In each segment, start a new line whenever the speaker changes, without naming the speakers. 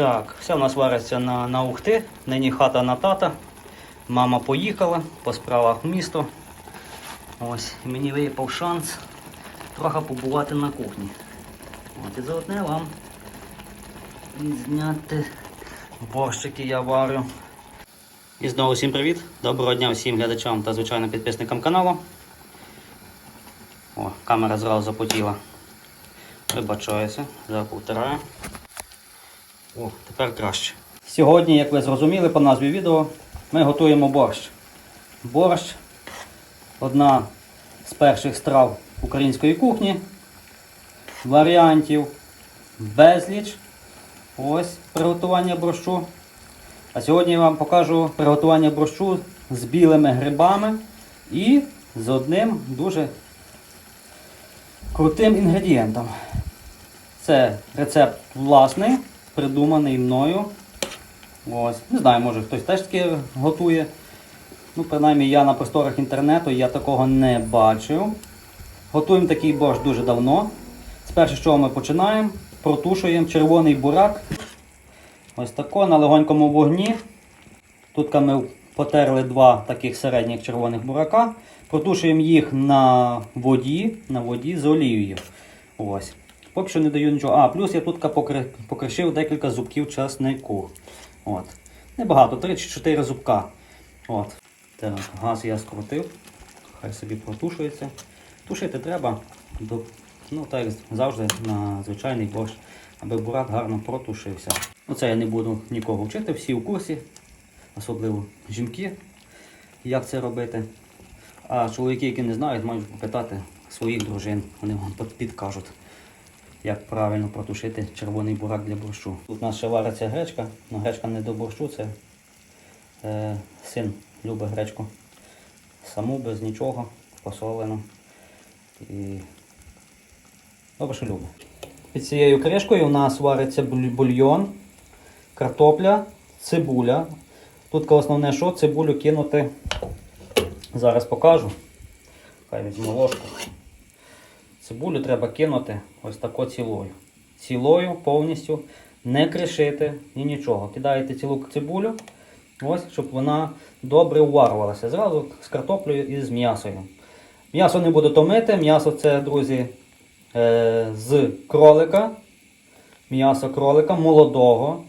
Так, все в нас вариться на, на ухти. Нині хата на тата. Мама поїхала по справах в місто. Ось, і мені випав шанс трохи побувати на кухні. От і заодне вам зняти борщики я варю. І знову всім привіт! Доброго дня всім глядачам та звичайно підписникам каналу. О, камера зразу запотіла. Вибачаюся, зараз повторяю. О, тепер краще. Сьогодні, як ви зрозуміли по назві відео, ми готуємо борщ. Борщ одна з перших страв української кухні. Варіантів безліч. Ось приготування борщу. А сьогодні я вам покажу приготування борщу з білими грибами і з одним дуже крутим інгредієнтом. Це рецепт власний, придуманий мною. Ось. Не знаю, може хтось теж таке готує. Ну, принаймні я на просторах інтернету я такого не бачив. Готуємо такий борщ дуже давно. Спершу, з чого ми починаємо? Протушуємо червоний бурак. Ось тако на легонькому вогні. Тут ми потерли два таких середніх червоних бурака. Протушуємо їх на воді, на воді з олією. Ось. Поки що не даю нічого. А, плюс я тут покришив декілька зубків часнику. От. Небагато, 3 чи 4 зубка. От. Так, газ я скрутив. Хай собі протушується. Тушити треба, ну, так завжди, на звичайний борщ, аби бурак гарно протушився. Ну, це я не буду нікого вчити, всі у курсі, особливо жінки, як це робити. А чоловіки, які не знають, можуть попитати своїх дружин, вони вам підкажуть, як правильно протушити червоний бурак для борщу. Тут у нас ще вариться гречка, але гречка не до борщу, це е, син любить гречку саму без нічого, посолену. І добре, що любить. Під цією кришкою у нас вариться бульйон, картопля, цибуля. Тут основне, що цибулю кинути. Зараз покажу. Хай візьму ложку. Цибулю треба кинути ось тако цілою. Цілою повністю не кришити ні нічого. Кидаєте цілу цибулю, ось, щоб вона добре уварувалася. Зразу з картоплею і з м'ясою. М'ясо не буду томити. М'ясо це, друзі, е, з кролика. М'ясо кролика молодого.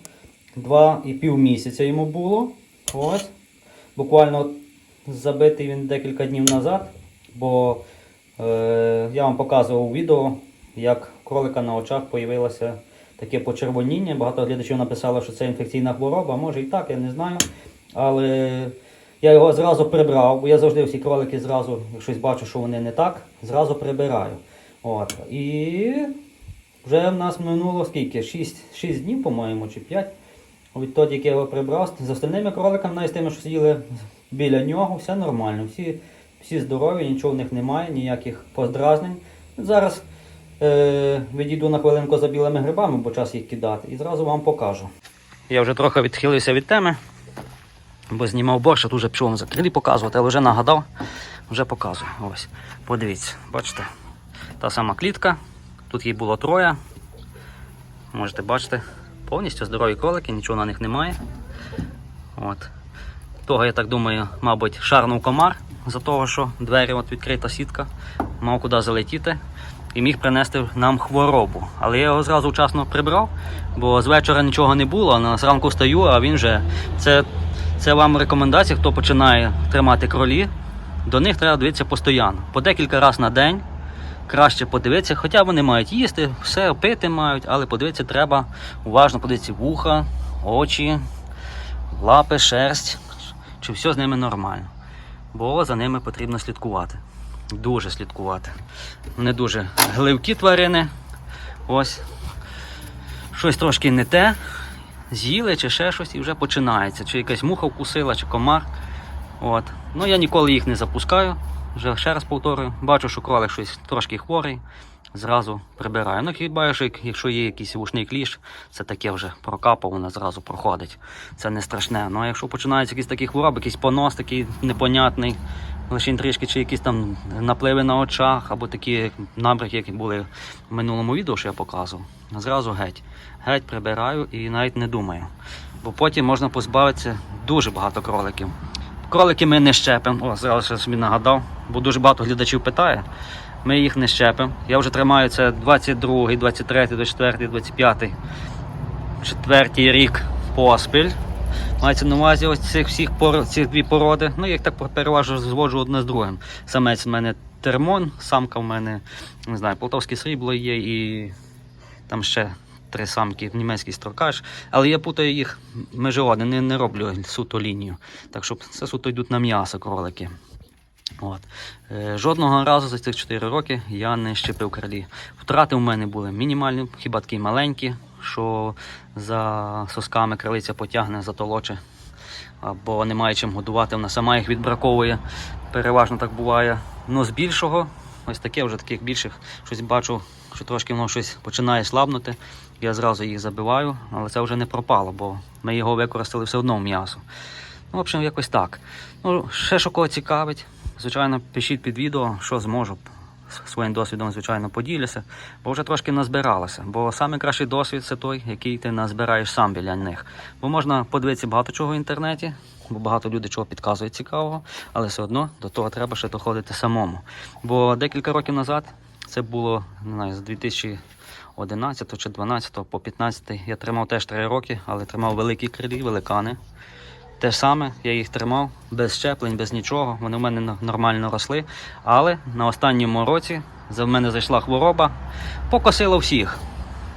Два і пів місяця йому було. Ось. Буквально забитий він декілька днів назад. Бо я вам показував у відео, як кролика на очах появилося таке почервоніння. Багато глядачів написало, що це інфекційна хвороба. Може і так, я не знаю. Але я його зразу прибрав, бо я завжди всі кролики зразу, як щось бачу, що вони не так, зразу прибираю. От. І вже в нас минуло скільки? 6, 6 днів, по-моєму, чи 5. Відтоді, як я його прибрав, з остальними кроликами, навіть з тими, що сиділи біля нього, все нормально. Всі, всі здорові, нічого в них немає, ніяких поздразнень. Зараз е, відійду на хвилинку за білими грибами, бо час їх кидати, і зразу вам покажу. Я вже трохи відхилився від теми, бо знімав борщ, а тут вже пішов вам закрилі показувати, але вже нагадав, вже показую. Ось. Подивіться, бачите, та сама клітка. Тут їх було троє. Можете бачити, повністю здорові кролики, нічого на них немає. От. Того, я так думаю, мабуть, шарнув комар за того, що двері от відкрита сітка, мав куди залетіти і міг принести нам хворобу. Але я його зразу вчасно прибрав, бо з вечора нічого не було, на зранку стаю, а він вже. Це, це вам рекомендація, хто починає тримати кролі. До них треба дивитися постійно. По декілька разів на день краще подивитися, хоча вони мають їсти, все пити мають, але подивитися треба уважно подивитися вуха, очі, лапи, шерсть, чи все з ними нормально. Бо за ними потрібно слідкувати. Дуже слідкувати. Вони дуже гливкі тварини. Ось. Щось трошки не те. З'їли чи ще щось і вже починається. Чи якась муха вкусила, чи комар. От. Ну я ніколи їх не запускаю. Вже ще раз повторюю. Бачу, що кролик щось трошки хворий. Зразу прибираю. Ну, хіба що якщо є якийсь вушний кліш, це таке вже прокапав, вона зразу проходить. Це не страшне. Ну а якщо починаються якісь такі хвороби, якийсь понос такий непонятний, лише трішки чи якісь там напливи на очах, або такі набряки, які були в минулому відео, що я показував. Зразу геть. Геть прибираю і навіть не думаю. Бо потім можна позбавитися дуже багато кроликів. Кролики ми не щепимо. О, зараз я собі нагадав, бо дуже багато глядачів питає. Ми їх не щепимо. Я вже тримаю це 22, 23, 24, 25, четвертий рік поспіль. Мається на увазі ось цих всіх пор... цих дві породи. Ну, я їх так переважно зводжу одне з другим. Самець в мене термон, самка в мене, не знаю, полтавське срібло є і там ще три самки, німецький строкаш. Але я путаю їх межеоди, не, не роблю суто лінію. Так що це суто йдуть на м'ясо кролики. От. Е, жодного разу за цих 4 роки я не щепив крилі. Втрати у мене були мінімальні, хіба такі маленькі, що за сосками крилиця потягне, затолоче. Або немає чим годувати, вона сама їх відбраковує. Переважно так буває. Ну, з більшого, ось таке вже таких більших, щось бачу, що трошки воно щось починає слабнути. Я зразу їх забиваю, але це вже не пропало, бо ми його використали все одно в м'ясо. Ну, в общем, якось так. Ну, ще що кого цікавить, звичайно, пишіть під відео, що зможу. Своїм досвідом, звичайно, поділюся, бо вже трошки назбиралося. Бо найкращий досвід це той, який ти назбираєш сам біля них. Бо можна подивитися багато чого в інтернеті, бо багато людей чого підказують цікавого, але все одно до того треба ще доходити самому. Бо декілька років назад, це було не знаю, з 2011 чи 12 по 15 я тримав теж 3 роки, але тримав великі крилі, великани. Те ж саме, я їх тримав без щеплень, без нічого. Вони в мене нормально росли. Але на останньому році за мене зайшла хвороба, покосила всіх.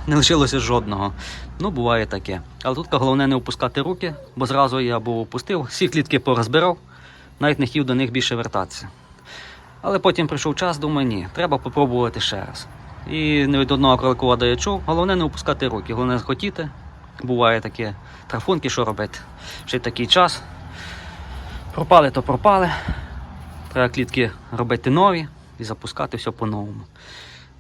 Не лишилося жодного. Ну, буває таке. Але тут головне не опускати руки, бо зразу я був опустив, всі клітки порозбирав, навіть не хотів до них більше вертатися. Але потім прийшов час, думаю, ні, треба попробувати ще раз. І не від одного кроликова я чув, головне не опускати руки, головне захотіти. Буває таке трафунки, що робити. Ще такий час. Пропали, то пропали. Треба клітки робити нові і запускати все по-новому.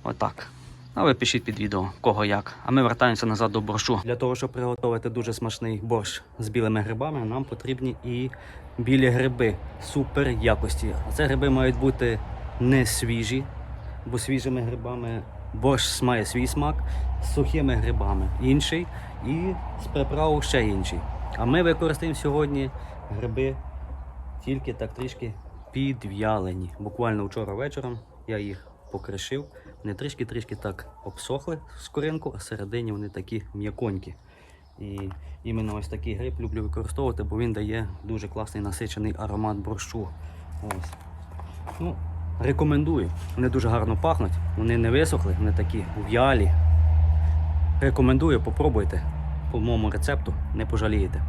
Отак. А ви пишіть під відео, кого як. А ми вертаємося назад до борщу. Для того, щоб приготувати дуже смачний борщ з білими грибами, нам потрібні і білі гриби супер якості. А це гриби мають бути не свіжі, бо свіжими грибами борщ має свій смак, з сухими грибами інший і з приправою ще інший. А ми використаємо сьогодні гриби тільки так трішки підв'ялені. Буквально вчора вечором я їх покришив. Вони трішки-трішки так обсохли з коринку, а всередині вони такі м'яконькі. І іменно ось такий гриб люблю використовувати, бо він дає дуже класний насичений аромат борщу. Ось. Ну, рекомендую. Вони дуже гарно пахнуть, вони не висохли, вони такі в'ялі. Рекомендую, попробуйте. По моєму рецепту не пожалієте.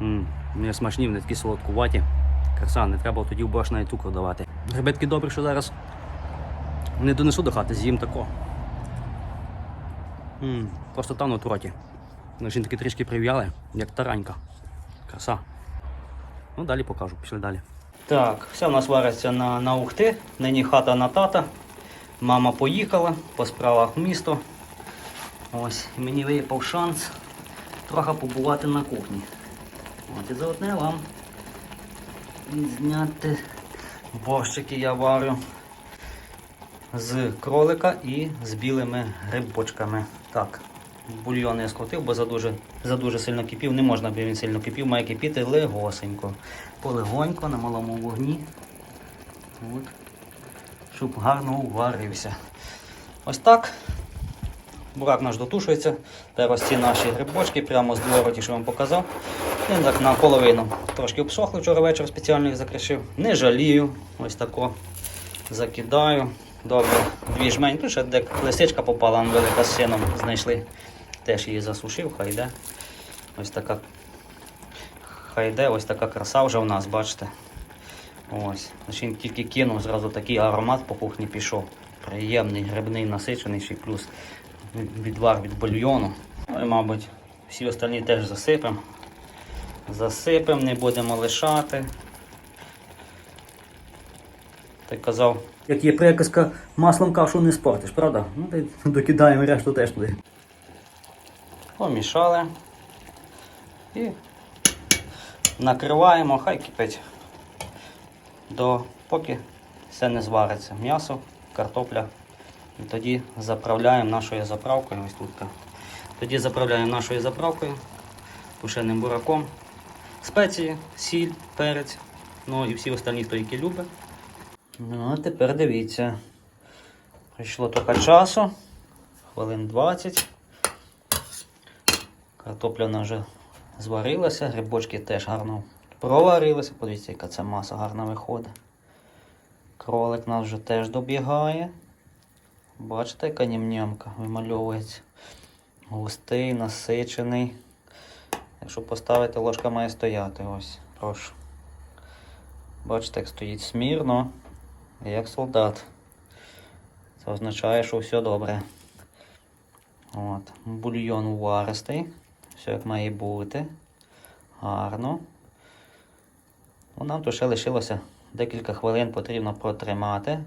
М, Вони смачні, вони такі солодкуваті. Краса, не треба тоді в борщ навіть цукру давати. Гриби такі добрі, що зараз не донесу до хати, з'їм тако. Просто тануть в роті. Ж трішки прив'яли, як таранька. Краса. Ну, далі покажу, пішли далі. Так, все в нас вариться на, на ухти. Нині хата на тата. Мама поїхала по справах в місто. Ось, мені випав шанс трохи побувати на кухні. От і заодне вам зняти борщики я варю з кролика і з білими грибочками. Так, бульйон я скрутив, бо задуже, задуже сильно кипів. Не можна, бо він сильно кипів, має кипіти легосенько. Полегонько на малому вогні. От. Щоб гарно уварився. Ось так. Бурак наш дотушується. Ось ці наші грибочки прямо з двору, ті, що вам показав. Він так наполовину трошки обсохли вчора вечір спеціально їх закришив. Не жалію. Ось тако закидаю. Добре, дві жмень. Тут ще де лисичка попала, велика з сином знайшли. Теж її засушив, хай йде. Ось така. Хай йде, ось така краса вже в нас, бачите. Ось. Значить, тільки кинув, зразу такий аромат по кухні пішов. Приємний, грибний, насичений, ще плюс відвар від бульйону. Ну і, мабуть, всі остальні теж засипемо. Засипемо, не будемо лишати. Ти казав. Як є приказка, маслом кашу не спортиш, правда? Ну, докидаємо решту теж туди. Помішали. І накриваємо, хай кипить до поки все не звариться. М'ясо, картопля. Тоді заправляємо нашою заправкою. Ось тут. Тоді заправляємо нашою заправкою, тушеним бураком. Спеції, сіль, перець, ну і всі остальні, хто які любить. Ну, а тепер дивіться. Пройшло трохи часу, хвилин 20. Картопля вона вже зварилася, грибочки теж гарно проварилися. Подивіться, яка ця маса гарна виходить. Кролик нас вже теж добігає. Бачите, яка ням-нямка вимальовується. Густий, насичений. Якщо поставити, ложка має стояти. Ось, прошу. Бачите, як стоїть смірно, як солдат. Це означає, що все добре. От. Бульйон уваристий. Все як має бути. Гарно. Ну, нам то ще лишилося декілька хвилин потрібно протримати,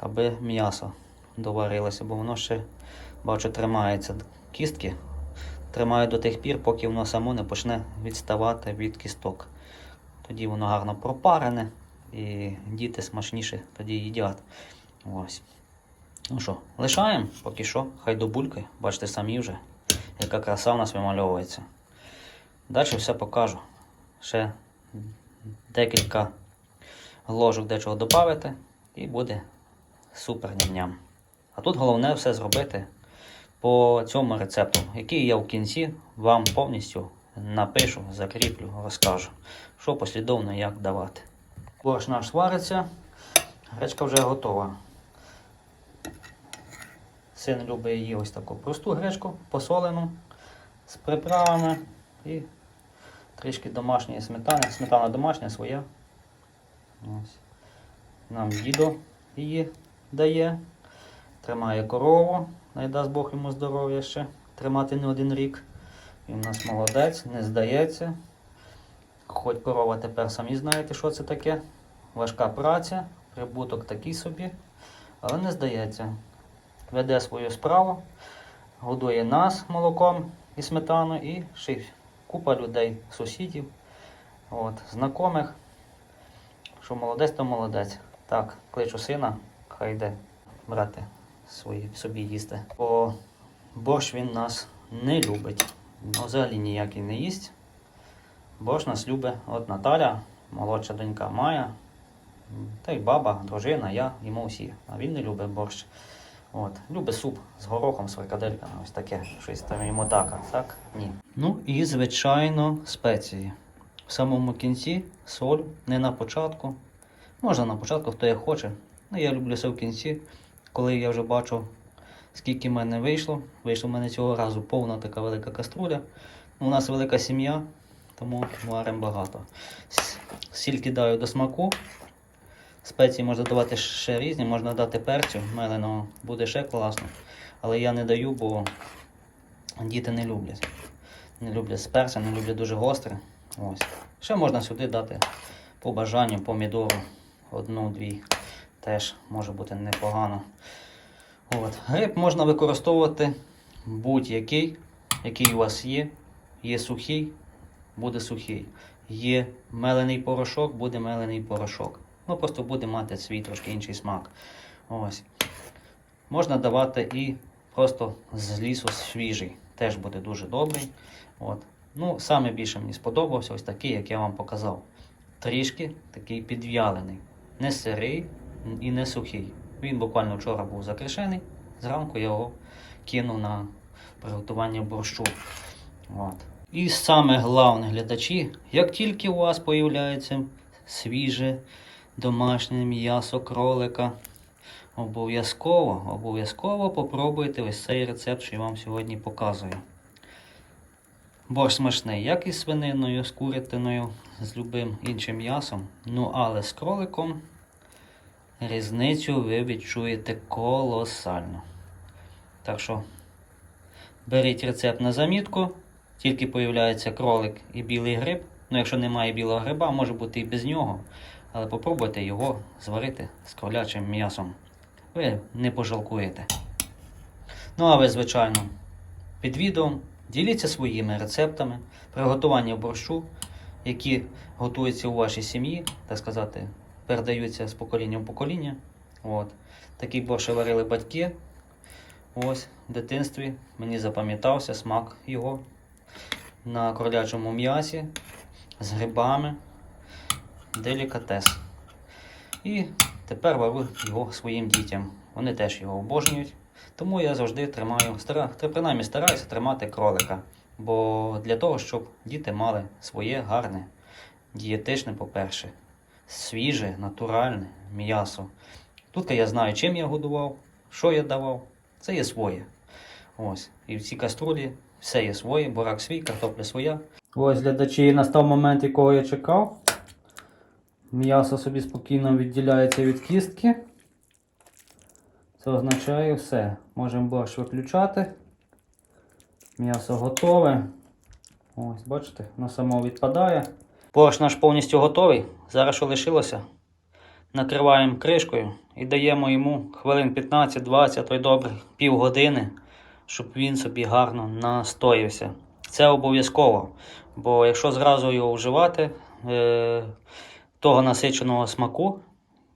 аби м'ясо доварилося, бо воно ще, бачу, тримається. Кістки тримають до тих пір, поки воно само не почне відставати від кісток. Тоді воно гарно пропарене і діти смачніше тоді їдять. Ось. Ну що, лишаємо поки що, хай добулькає. Бачите самі вже, яка краса в нас вимальовується. Далі все покажу. Ще декілька ложок дечого додати і буде супер ням-ням. А тут головне все зробити по цьому рецепту, який я в кінці вам повністю напишу, закріплю, розкажу, що послідовно як давати. Борщ наш свариться, гречка вже готова. Син любить її ось таку просту гречку, посолену, з приправами і трішки домашньої сметани. Сметана домашня своя. Ось. Нам дідо її дає. Тримає корову, най дасть Бог йому здоров'я ще. Тримати не один рік. Він у нас молодець, не здається. Хоч корова тепер самі знаєте, що це таке. Важка праця, прибуток такий собі, але не здається. Веде свою справу, годує нас молоком і сметаною, і ще купа людей, сусідів, от, знайомих. Що молодець, то молодець. Так, кличу сина, хай йде брати свої собі їсти. Бо борщ він нас не любить. Ну, взагалі ніякий не їсть. Борщ нас любить от Наталя, молодша донька Майя, та й баба, дружина, я, йому всі. А він не любить борщ. От. Любить суп з горохом, з фрикадельками, ось таке, щось там йому так, так ні. Ну і, звичайно, спеції. В самому кінці соль, не на початку. Можна на початку, хто як хоче. Ну, я люблю все в кінці, коли я вже бачу, скільки в мене вийшло. Вийшло в мене цього разу повна така велика каструля. Ну, У нас велика сім'я, тому варимо багато. С- Сіль кидаю до смаку. Спеції можна давати ще різні, можна дати перцю меленого, буде ще класно. Але я не даю, бо діти не люблять. Не люблять з перцем, не люблять дуже гостре. Ось. Ще можна сюди дати по бажанню помідору. Одну-дві. Теж може бути непогано. От. Гриб можна використовувати будь-який, який у вас є. Є сухий, буде сухий. Є мелений порошок, буде мелений порошок. Ну, просто буде мати свій трошки інший смак. Ось. Можна давати і просто з лісу свіжий. Теж буде дуже добрий. От. Ну, саме більше мені сподобався ось такий, як я вам показав. Трішки такий підв'ялений. Не сирий і не сухий. Він буквально вчора був закришений. Зранку я його кинув на приготування борщу. От. І саме головне, глядачі, як тільки у вас появляється свіже домашнє м'ясо кролика, обов'язково, обов'язково попробуйте ось цей рецепт, що я вам сьогодні показую. Борщ смачний, як із свининою, з курятиною, з любим іншим м'ясом. Ну, але з кроликом різницю ви відчуєте колосально. Так що беріть рецепт на замітку. Тільки появляється кролик і білий гриб. Ну, якщо немає білого гриба, може бути і без нього. Але попробуйте його зварити з кролячим м'ясом. Ви не пожалкуєте. Ну, а ви, звичайно, під відео діліться своїми рецептами приготування борщу, які готуються у вашій сім'ї, так сказати, передаються з покоління в покоління. От. Такий борщ варили батьки. Ось в дитинстві мені запам'ятався смак його на кролячому м'ясі з грибами. Делікатес. І тепер варю його своїм дітям. Вони теж його обожнюють. Тому я завжди тримаю, стара, принаймні стараюся тримати кролика. Бо для того, щоб діти мали своє гарне, дієтичне, по-перше, свіже, натуральне м'ясо. Тут я знаю, чим я годував, що я давав. Це є своє. Ось. І в цій каструлі все є своє, бурак свій, картопля своя. Ось глядачі, настав момент, якого я чекав. М'ясо собі спокійно відділяється від кістки. Це означає все. Можемо борщ виключати. М'ясо готове. Ось, бачите, воно само відпадає. Борщ наш повністю готовий. Зараз що лишилося? Накриваємо кришкою і даємо йому хвилин 15-20, то й добре, півгодини, щоб він собі гарно настоявся. Це обов'язково. Бо якщо зразу його вживати, е, того насиченого смаку,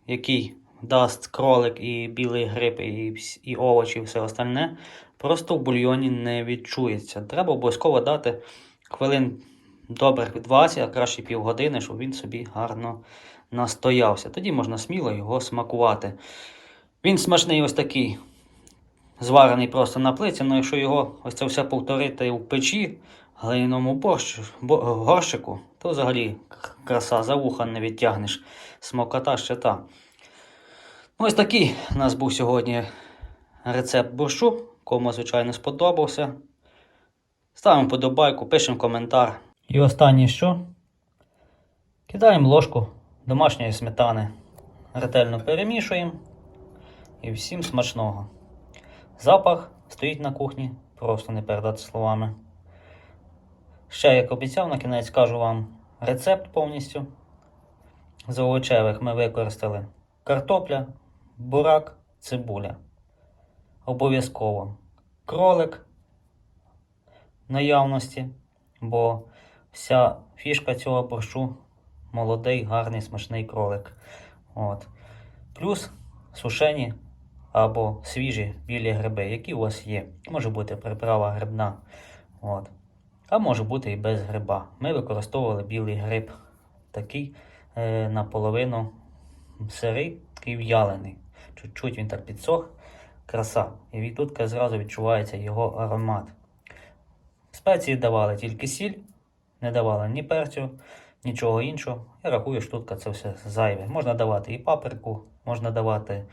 який дасть кролик і білий гриб, і, і овочі, і все остальне, просто в бульйоні не відчується. Треба обов'язково дати хвилин добрих 20, а краще півгодини, щоб він собі гарно настоявся. Тоді можна сміло його смакувати. Він смачний ось такий, зварений просто на плиці, але якщо його ось це все повторити в печі, глиняному горщику, то взагалі краса за вуха не відтягнеш. Смокота ще та. Ну, Ось такий у нас був сьогодні рецепт борщу. Кому, звичайно, сподобався. Ставимо подобайку, пишемо коментар. І останнє що? Кидаємо ложку домашньої сметани. Ретельно перемішуємо. І всім смачного. Запах стоїть на кухні, просто не передати словами. Ще, як обіцяв, на кінець скажу вам рецепт повністю. З овочевих ми використали картопля, бурак, цибуля. Обов'язково кролик наявності, бо вся фішка цього борщу молодий, гарний, смачний кролик. От. Плюс сушені або свіжі білі гриби, які у вас є. Може бути приправа грибна. От. А може бути і без гриба. Ми використовували білий гриб, такий е, наполовину сирий, такий в'ялений. Чуть-чуть він так підсох, краса. І тут зразу відчувається його аромат. Спеції давали тільки сіль, не давали ні перцю, нічого іншого. Я рахую, тут це все зайве. Можна давати і паприку, можна давати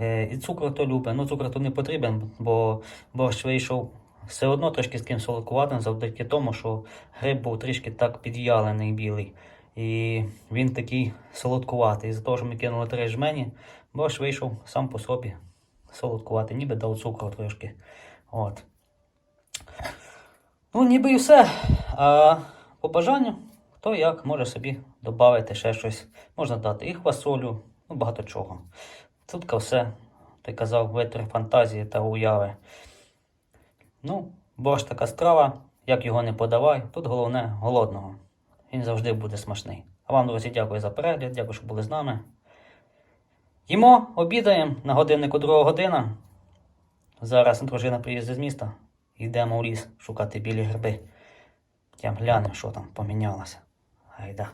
е, і цукру, хто любить. Ну, цукру тут не потрібен, бо борщ вийшов все одно трошки з ким солодкуватим, завдяки тому, що гриб був трішки так під'ялений білий. І він такий солодкуватий. З-за того, що ми кинули три жмені, борщ вийшов сам по собі солодкуватий, ніби дав цукру трошки. От. Ну, ніби і все. А по бажанню, хто як може собі додати ще щось. Можна дати і хвасолю, ну багато чого. Тут все, ти казав, витер фантазії та уяви. Ну, борщ така страва, як його не подавай, тут головне голодного. Він завжди буде смачний. А вам, друзі, дякую за перегляд, дякую, що були з нами. Їмо, обідаємо на годиннику друга година. Зараз дружина приїздить з міста. Йдемо у ліс шукати білі гриби. Я гляну, що там помінялося. Гайда.